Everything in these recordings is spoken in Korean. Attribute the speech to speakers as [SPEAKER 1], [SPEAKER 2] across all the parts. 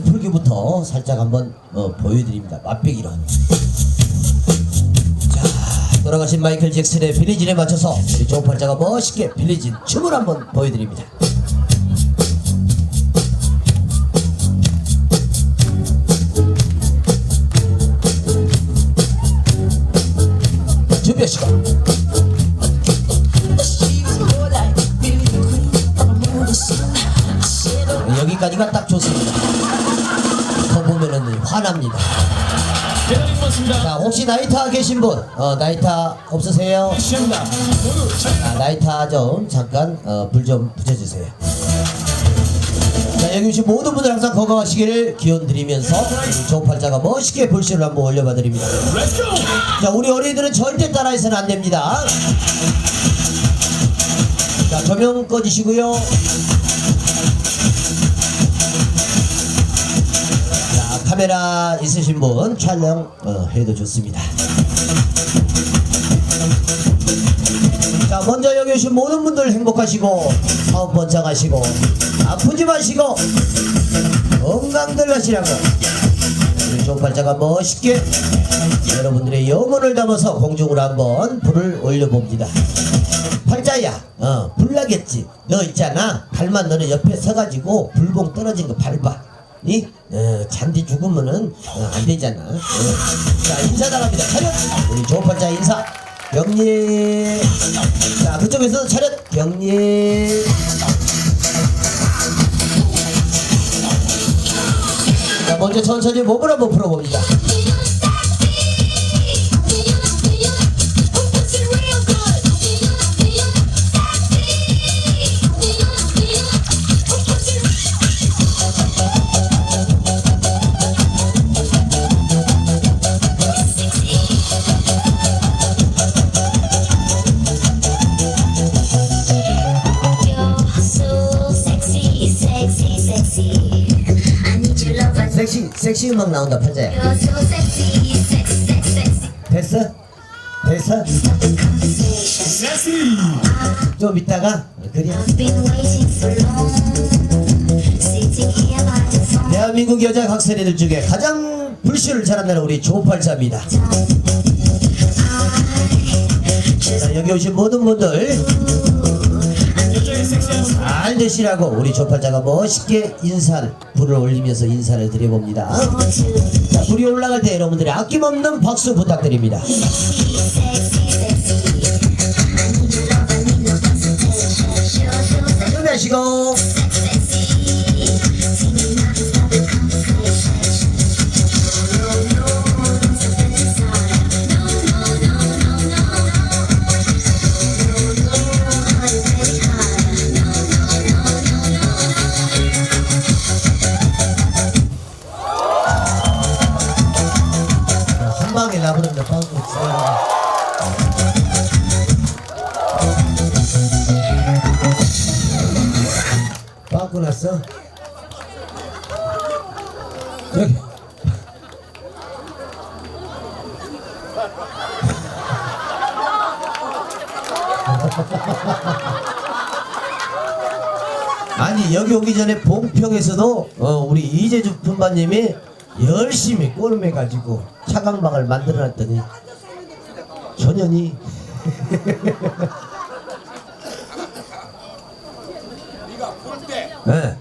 [SPEAKER 1] 풀기부터 살짝 한번 어, 보여드립니다. 맛배기로. 자, 돌아가신 마이클 잭슨의 빌리진에 맞춰서 우리 조팔자가 멋있게 빌리진 춤을 한번 보여드립니다. 자, 혹시 나이타 계신 분, 어, 나이타 없으세요?
[SPEAKER 2] 시합니다. 모두 잘
[SPEAKER 1] 아, 나이타 좀 잠깐 어, 불 좀 붙여주세요. 자, 여기 오신 모든 분들 항상 건강하시기를 기원 드리면서 조팔자가 멋있게 불씨를 한번 올려봐 드립니다.
[SPEAKER 2] 렛츠고!
[SPEAKER 1] 자, 우리 어린이들은 절대 따라해서는 안 됩니다. 자, 조명 꺼주시고요. 카메라 있으신 분 촬영 어, 해도 좋습니다. 자, 먼저 여기 오신 모든 분들 행복하시고 사업 번창하시고 아프지 마시고 건강들 하시라고 우리 종팔자가 멋있게 여러분들의 영혼을 담아서 공중으로 한번 불을 올려봅니다. 팔자야, 어, 불나겠지. 너 있잖아. 발만 너는 옆에 서가지고 불봉 떨어진 거 밟아. 이, 어, 잔디 죽으면은 어, 안 되잖아. 어. 자, 인사 나갑니다. 차렷! 우리 조팔자 인사. 병리. 자, 그쪽에서 차렷. 병리. 자, 먼저 천천히 몸을 한번 풀어봅니다. 음악 나온다,
[SPEAKER 3] sexy.
[SPEAKER 1] 됐어? 됐어? 좀 이따가, 그래. 대한민국 여자 각설이들 중에 가장 불쇼를 잘한다는 우리 조팔자입니다. 자, 여기 오신 모든 분들 잘 되시라고 우리 조팔자가 멋있게 인사를 불을 올리면서 인사를 드려봅니다. 자, 불이 올라갈 때 여러분들의 아낌없는 박수 부탁드립니다. 준비하시고 아니 여기 오기 전에 봉평에서도 어, 우리 이재주 분반님이 열심히 꼴매 가지고 차강방을 만들어놨더니 전현이 네.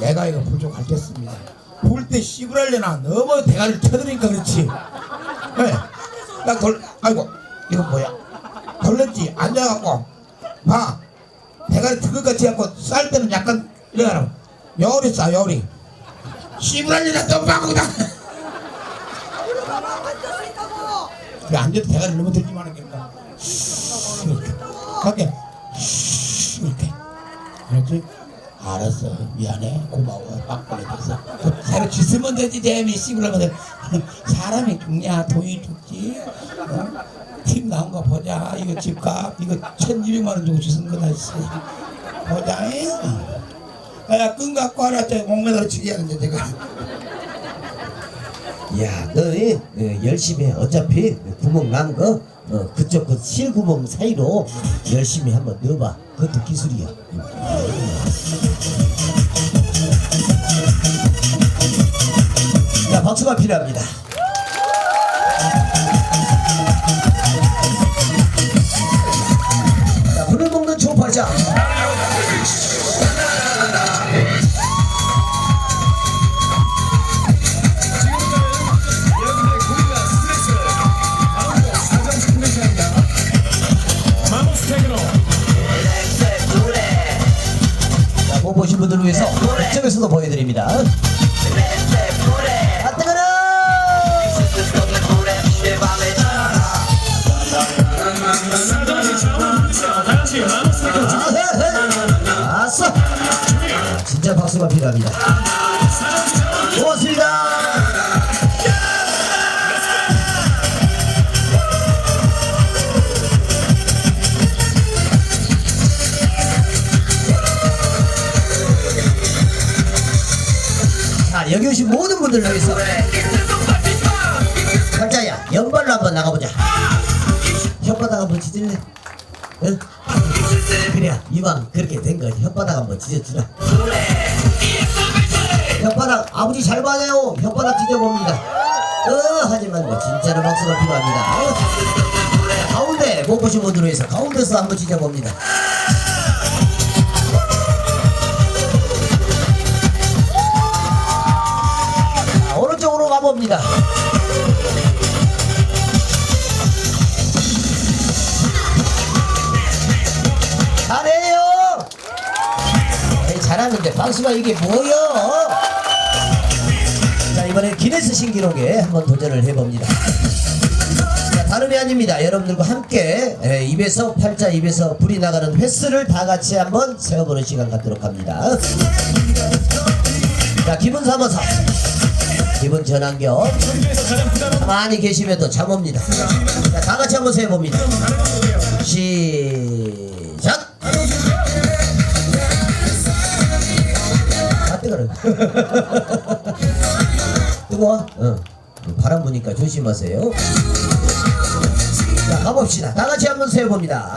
[SPEAKER 4] 내가 이거 부족하겠습니다. 볼 때 씨부랄려나 너무 대가리를 쳐드니까 그렇지. 네. 나 돌, 아이고, 이거 뭐야? 돌렸지? 앉아갖고, 봐. 대가리 트것같이 갖고 쌀 때는 이래가라. 요리 싸, 요리. 씨부랄려나 또 바꾸다. 그래, 앉아도 대가리 너무 들지만 하는 게니까. 이렇게. 이렇게. 그렇지? 알았어 미안해 고마워 빡빡해서 새로 주스면 되지 대미 씨부라면 사람이 죽냐 돈이 죽지 어? 팀 나온 거 보자 이거 집값 이거 1200만 원 주고 주신 거다 보자 잉? 야, 끈 갖고 와라. 5m로 죽이야는데 내가.
[SPEAKER 1] 야, 너희 어, 열심히 해. 어차피 구멍 난 거, 어, 그쪽 그 실구멍 사이로 열심히 한번 넣어봐. 그것도 기술이야. 자, 박수가 필요합니다. 자, 불을 먹는 초파자. 못 보신 분들을 위해서 이쪽에서도 보여드립니다. 아, 진짜 박수가 필요합니다. 모든 분들을 위해서 각자야 연발로 한번 나가보자. 혓바닥 한번 찢을래? 응? 그래야 이왕 그렇게 된거 혓바닥 한번 찢어주라. 혓바닥 아버지 잘 봐요. 혓바닥 찢어봅니다. 어 하지만 뭐 진짜로 박수가 필요합니다. 어. 가운데 못 보신 분들을 위해서 가운데서 한번 찢어봅니다. 가봅니다. 잘해요. 잘하는데 박수가 이게 뭐요? 자 이번에 기네스 신기록에 한번 도전을 해봅니다. 자, 다름이 아닙니다. 여러분들과 함께 에, 입에서 팔자 입에서 불이 나가는 횟수를 다 같이 한번 세워보는 시간 갖도록 합니다. 자 기분 삼아서 기분 전환경 가만히 계시면 또 잠 옵니다. 자, 다 같이 한번 세봅니다. 시작! 아, 뜨거워. 뜨거워? 어. 바람 부니까 조심하세요. 자, 가봅시다. 다 같이 한번 세봅니다.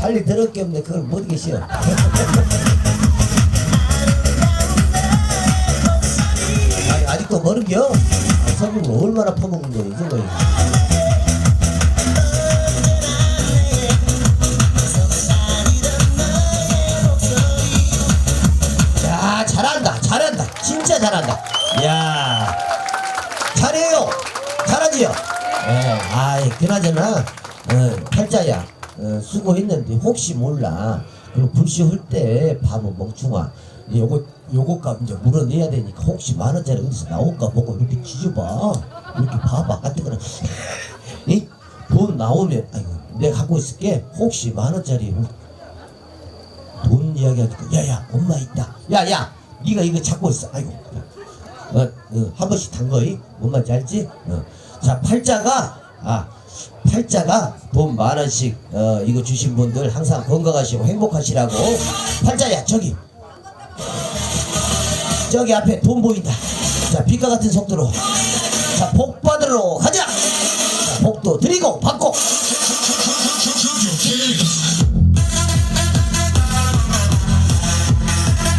[SPEAKER 1] 빨리 들을 게 없네. 그걸 못 계시오. 아니, 아직도 모르겨? 아, 성공을 얼마나 퍼먹은 거예요, 이거. 야, 잘한다, 잘한다. 진짜 잘한다. 야 잘해요. 잘하지요? 예, 아이, 그나저나, 어, 팔자야. 어, 수고했는데, 혹시 몰라. 그리고 불시 할때 바보 멍충아. 요거, 요거값 이제 물어내야 되니까 혹시 만 원짜리 어디서 나올까 보고 이렇게 뒤져봐. 이렇게 봐봐. 같은 거는. 이? 돈 나오면, 아이고, 내가 갖고 있을게. 혹시 만 원짜리 돈 이야기하니까 야야 엄마 있다 야야 네가 이거 잡고 있어 아이고 어, 어, 한 번씩 단 거이 뭔 말인지 알지? 어. 자 팔자가 아 팔자가 돈 만 원씩 어, 이거 주신 분들 항상 건강하시고 행복하시라고. 팔자야 저기. 저기 앞에 돈 보인다. 자 빛과 같은 속도로. 자 복 받으러 가자. 자, 복도 드리고 받고.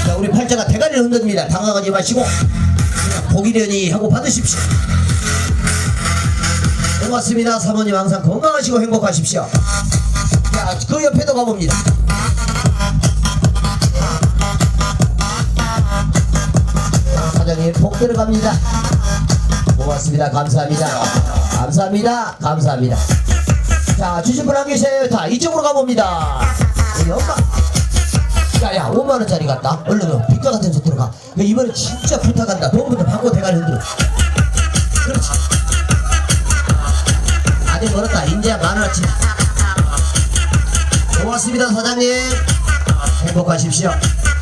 [SPEAKER 1] 자, 우리 팔자가 대가리를 흔듭니다. 당황하지 마시고. 복이려니 하고 받으십시오. 고맙습니다. 사모님 항상 건강하시고 행복하십시오. 자, 그 옆에도 가봅니다. 자, 들어갑니다. 고맙습니다. 감사합니다. 감사합니다. 감사합니다. 자, 주신 분 안 계세요? 자, 이쪽으로 가봅니다. 우리 엄마. 야, 야, 5만원짜리 갔다. 얼른, 빗가 같은 소 들어가. 야, 이번에 진짜 부탁한다. 돈부터 받고 대가리 흔들어. 고맙습니다, 사장님. 행복하십시오.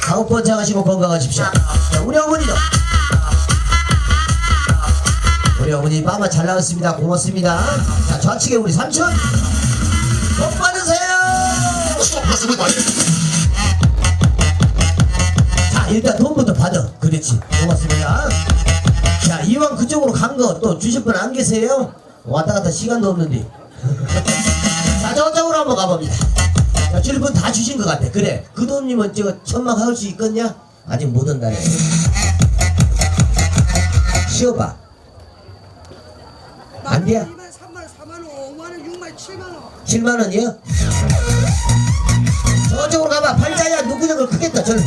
[SPEAKER 1] 가옥 번창하시고 건강하십시오. 자, 우리 어머니도. 우리 어머니 마마 잘 나왔습니다. 고맙습니다. 자, 좌측에 우리 삼촌. 복 받으세요. 자, 일단 돈부터 받아. 그렇지. 고맙습니다. 자, 이왕 그쪽으로 간 거 또 주실 분 안 계세요? 왔다 갔다 시간도 없는데. 자, 저쪽으로 한번 가봅니다. 자, 분다 주신 것 같아. 그래. 그 돈이면 저 천막 할 수 있겠냐? 아직 못 온다네. 쉬어봐. 안 돼요?
[SPEAKER 5] 2만 3만 4만 원 5만 원 6만 7만 원
[SPEAKER 1] 7만 원이요? 저쪽으로 가봐. 팔자야 누구냐고 크겠다. 저는.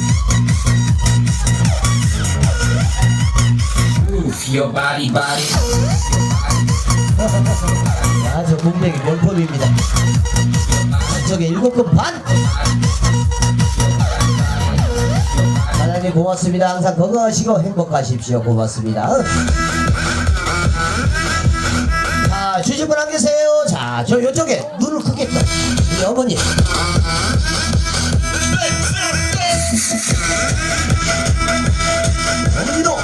[SPEAKER 2] Move your body, body.
[SPEAKER 1] 아, 저 문맥이 명품입니다. 저게 일곱 건 반. 사장님 고맙습니다. 항상 건강하시고 행복하십시오. 고맙습니다. 자, 주신 분안 계세요? 자, 저 요쪽에 눈을 크게 떠. 우리 어머니. 어머니도.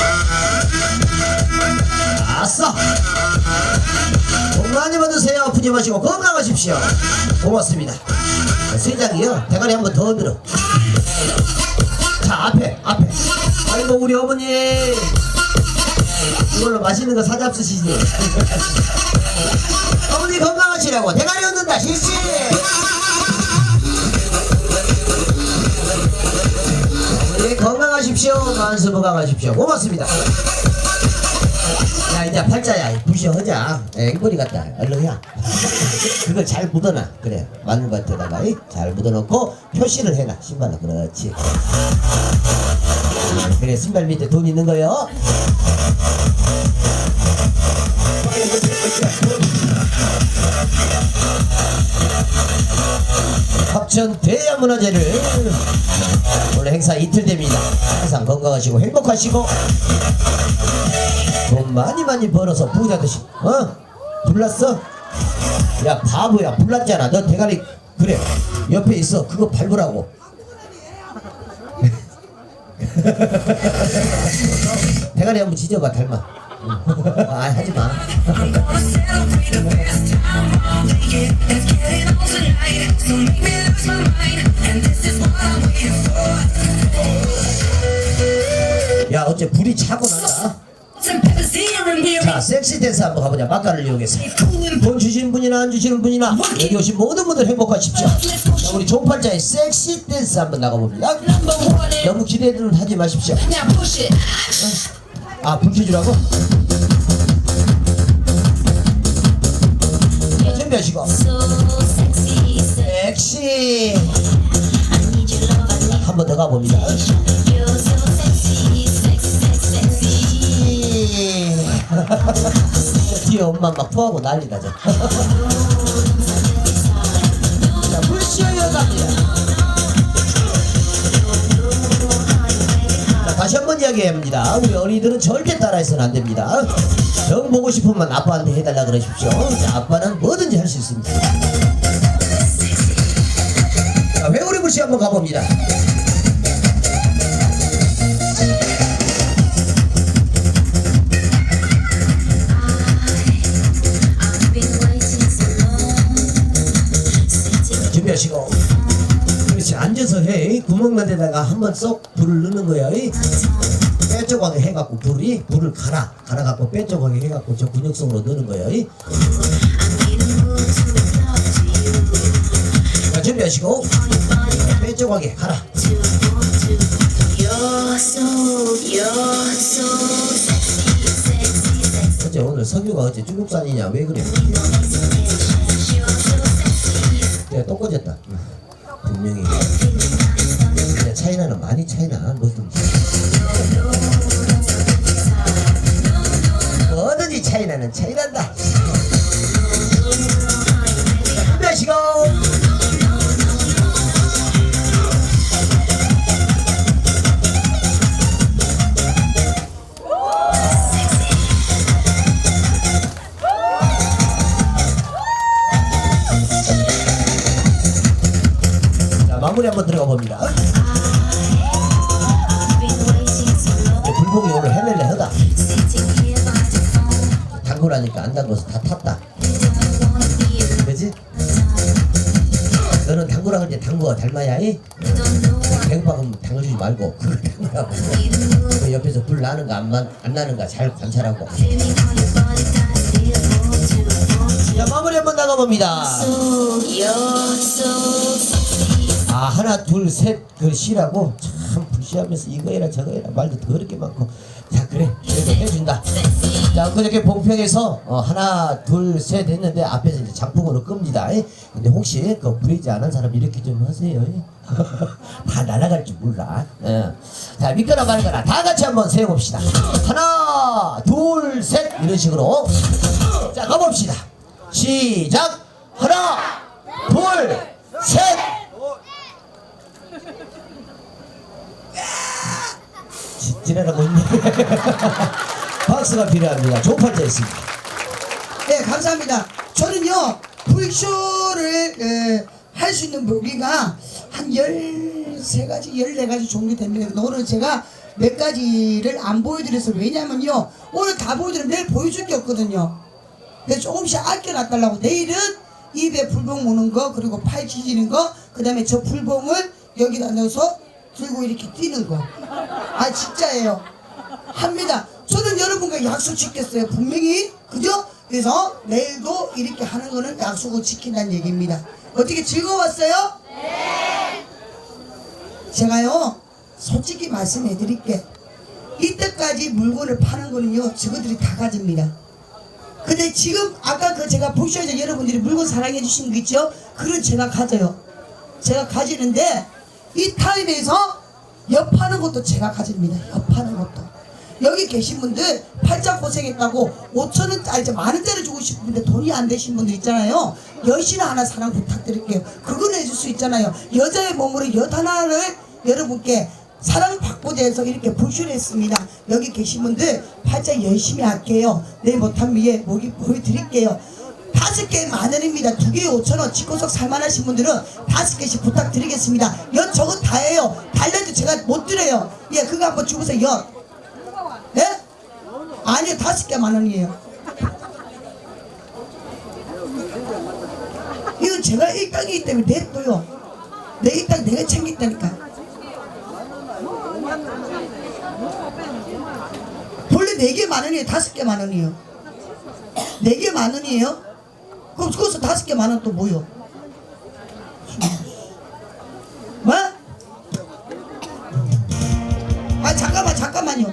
[SPEAKER 1] 복 많이 받으세요. 아프지 마시고 건강하십시오. 고맙습니다. 세장이요. 대가리 한 번 더 들어. 자, 앞에, 앞에. 아이고, 우리 어머니. 이걸로 맛있는 거 사잡수시지. 어머니 건강하시라고. 대가리 얻는다, 실시. 건강하십시오. 만수무강하십시오. 고맙습니다. 야 이제 팔자야. 부셔 하자. 앵벌이 같다. 얼른 해. 그걸 잘 묻어놔. 그래. 마늘밭에다가 이? 잘 묻어놓고 표시를 해놔. 신발로. 그렇지. 그래 신발 밑에 돈 있는 거요. 합천 대야문화제를 오늘 행사 이틀 됩니다. 항상 건강하시고 행복하시고 돈 많이 많이 벌어서 부자 되시 어? 불났어? 야 바보야 불났잖아. 너 대가리 그래. 옆에 있어. 그거 밟으라고. 대가리 한번 지져봐 닮아. 아 하지마. 야 어째 불이 차고 난다 자 섹시 댄스 한번 가보자. 막간을 이용해서. 돈 주시는 분이나 안 주시는 분이나 여기 오신 모든 분들 행복하십시오. 자, 우리 종팔자의 섹시 댄스 한번 나가봅니다. 너무 기대는 하지 마십시오. 아 불 켜주라고? 자, 준비하시고. 섹시. 한 번 더 가봅니다 뒤에 엄마 막 토하고 난리다 저. 자, 불시어요 갑니다. 자, 다시 한번 이야기합니다. 우리 어린이들은 절대 따라해서는 안 됩니다. 정 보고 싶으면 아빠한테 해달라 그러십시오. 자, 아빠는 뭐든지 할 수 있습니다. 자, 회오리 불시 한번 가봅니다. 구멍만 데다가 한번 쏙 불을 넣는 거야 이. 빼쪽하게 해갖고 불이 불을 갈아 갈아갖고 빼쪽하게 해갖고 저 근육 속으로 넣는 거야 이. 자 준비하시고. 빼쪽하게 갈아. 어째 오늘 석유가 어째 중국산이냐? 왜 그래? 내가 또 꺼졌다. 분명히 차이나는 많이 차이나. 뭐든지 차이나는 차이난다. 준비하시고! 자 마무리 한번 들어가 봅니다 담그라니까 안 담궈서 다 탔다. 그지? 너는 당구라 그러지? 당구가 닮아야
[SPEAKER 3] what
[SPEAKER 1] 배고파면 당겨주지 말고. 그거 당구라고. 그 옆에서 불 나는가 안, 만- 안 나는가 잘 관찰하고. 자 마무리 한번 나가봅니다. 아 하나 둘 셋 그 시라고? 참 불시하면서 이거 해라 저거 해라. 말도 더럽게 많고. 자 그래. 그래도 해준다 자 그저께 봉평에서 어, 하나 둘 셋 했는데 앞에서 이제 장풍으로 끕니다. 예? 근데 혹시 그 부리지 않은 사람 이렇게 좀 하세요. 예? 다 날아갈 줄 몰라. 예. 자 믿거나 말거나 다 같이 한번 세워봅시다. 하나 둘 셋! 이런 식으로. 자 가봅시다. 시작! 하나 둘 셋! 지- 지나가고 있네. 박수가 필요합니다. 조팔자 있습니다.
[SPEAKER 5] 네, 감사합니다. 저는요, 불쇼를 할 수 있는 무기가 한 13가지, 14가지 종류 됩니다. 오늘 제가 몇 가지를 안 보여드렸어요. 왜냐면요, 오늘 다 보여드리면 내일 보여줄 게 없거든요. 그래서 조금씩 아껴놔달라고. 내일은 입에 불봉 무는 거, 그리고 팔 찢이는 거, 그 다음에 저 불봉을 여기다 넣어서 들고 이렇게 뛰는 거. 아, 진짜예요. 합니다. 저는 여러분과 약속 지켰어요. 분명히. 그죠? 그래서 내일도 이렇게 하는 거는 약속을 지킨다는 얘기입니다. 어떻게 즐거웠어요? 네. 제가요, 솔직히 말씀해 드릴게. 이때까지 물건을 파는 거는요, 저것들이 다 가집니다. 근데 지금 아까 그 제가 보셔야죠 여러분들이 물건 사랑해 주신 거 있죠? 그건 제가 가져요. 제가 가지는데 이 타임에서 엿하는 것도 제가 가집니다. 엿하는 것도. 여기 계신 분들 팔자 고생했다고 5천 원, 아니 만 원짜리 주고 싶은데 돈이 안 되신 분들 있잖아요. 여신 하나 사랑 부탁드릴게요. 그건 해줄 수 있잖아요. 여자의 몸으로 엿 하나를 여러분께 사랑 받고자 해서 이렇게 불출했습니다. 여기 계신 분들 팔자 열심히 할게요. 내 못한 위에 목이 보여드릴게요. 다섯 개 만 원입니다. 두 개에 오천 원. 집구석 살만하신 분들은 다섯 개씩 부탁드리겠습니다. 연 저거 다예요. 달래도 제가 못 드려요. 예, 그거 한번 주고서 연. 예? 아니요, 다섯 개 만 원이에요. 이건 제가 일당이기 때문에 냈고요. 내 일당 내가 챙겼다니까. 원래 네 개 만 원이에요. 다섯 개 만 원이에요. 네 개 만 원이에요? 그럼 그것서 다섯 개 만 원 또 뭐요? 뭐? 아 잠깐만 잠깐만요.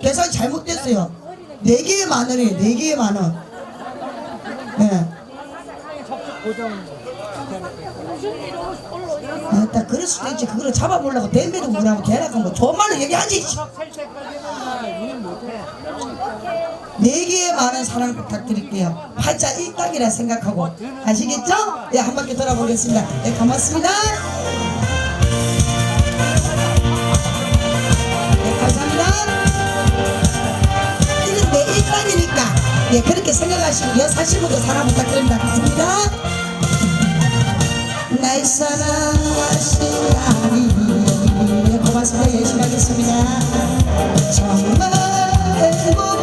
[SPEAKER 5] 계산 잘못됐어요. 네 개에 만 원이에요. 네만 원. 예. 아따 그럴 수도 있지. 그거를 잡아보려고 댐베도 그러면 대략 뭐 좋은 말로 얘기하지. 네 개의 많은 사랑 부탁드릴게요. 팔자 일당이라 생각하고 아시겠죠? 네, 한 바퀴 돌아보겠습니다. 네, 고맙습니다. 예, 그렇게 생각하시고요. 사실부터 사랑 부탁드립니다. 감사합니다. 날 사랑하시다니 고맙습니다. 예, 열심히 하겠습니다. 정말 행복